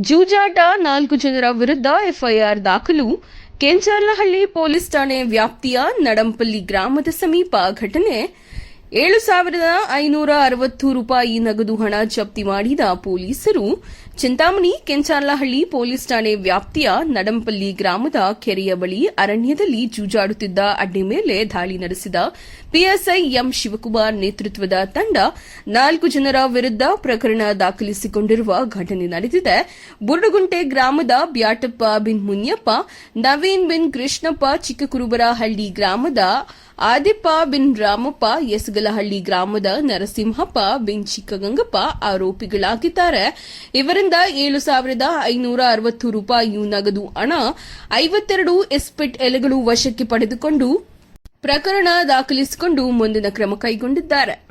ಜೂಜಾಟ ನಾಲ್ಕು ಜನರ ವಿರುದ್ಧ ಎಫ್ಐಆರ್ ದಾಖಲು. ಕೆಂಚಾರ್ಲಹಳ್ಳಿ ಪೊಲೀಸ್ ಠಾಣೆ ವ್ಯಾಪ್ತಿಯ ನಡಂಪಲ್ಲಿ ಗ್ರಾಮದ ಸಮೀಪ ಘಟನೆ. ಏಳು ಸಾವಿರದ ಐನೂರ ಅರವತ್ತು ರೂಪಾಯಿ ನಗದು ಹಣ ಜಪ್ತಿ ಮಾಡಿದ ಪೊಲೀಸರು ಚಿಂತಾಮಣಿ ಕೆಂಚಾರ್ಲಹಳ್ಳಿ ಪೊಲೀಸ್ ಠಾಣೆ ವ್ಯಾಪ್ತಿಯ ನಡಂಪಲ್ಲಿ ಗ್ರಾಮದ ಕೆರೆಯ ಬಳಿ ಅರಣ್ಯದಲ್ಲಿ ಜೂಜಾಡುತ್ತಿದ್ದ ಅಡ್ಡೆ ಮೇಲೆ ದಾಳಿ ನಡೆಸಿದ ಪಿಎಸ್ಐ ಎಂ ಶಿವಕುಮಾರ್ ನೇತೃತ್ವದ ತಂಡ ನಾಲ್ಕು ಜನರ ವಿರುದ್ಧ ಪ್ರಕರಣ ದಾಖಲಿಸಿಕೊಂಡಿರುವ ಘಟನೆ ನಡೆದಿದೆ. ಬುರುಡುಗುಂಟೆ ಗ್ರಾಮದ ಬ್ಯಾಟಪ್ಪ ಬಿನ್ ಮುನಿಯಪ್ಪ, ನವೀನ್ ಬಿನ್ ಕೃಷ್ಣಪ್ಪ ಚಿಕ್ಕಕುರುಬರಹಳ್ಳಿ ಗ್ರಾಮದ ಆದಿಪ್ಪ ಬಿನ್ ರಾಮಪ್ಪ ಎಸ್ಗಲಹಳ್ಳಿ ಗ್ರಾಮದ ನರಸಿಂಹಪ್ಪ, ಬಿನ್ ಚಿಕ್ಕಗಂಗಪ್ಪ ಆರೋಪಿಗಳಾಗಿದ್ದಾರೆ. ಇವರಿಂದ ಏಳು ಸಾವಿರದ ಐನೂರ ಅರವತ್ತು ರೂಪಾಯಿ ನಗದು ಹಣ, ಐವತ್ತೆರಡು ಎಸ್ಪೆಟ್ ಎಲೆಗಳು ವಶಕ್ಕೆ ಪಡೆದುಕೊಂಡು ಪ್ರಕರಣ ದಾಖಲಿಸಿಕೊಂಡು ಮುಂದಿನ ಕ್ರಮ ಕೈಗೊಂಡಿದ್ದಾರೆ.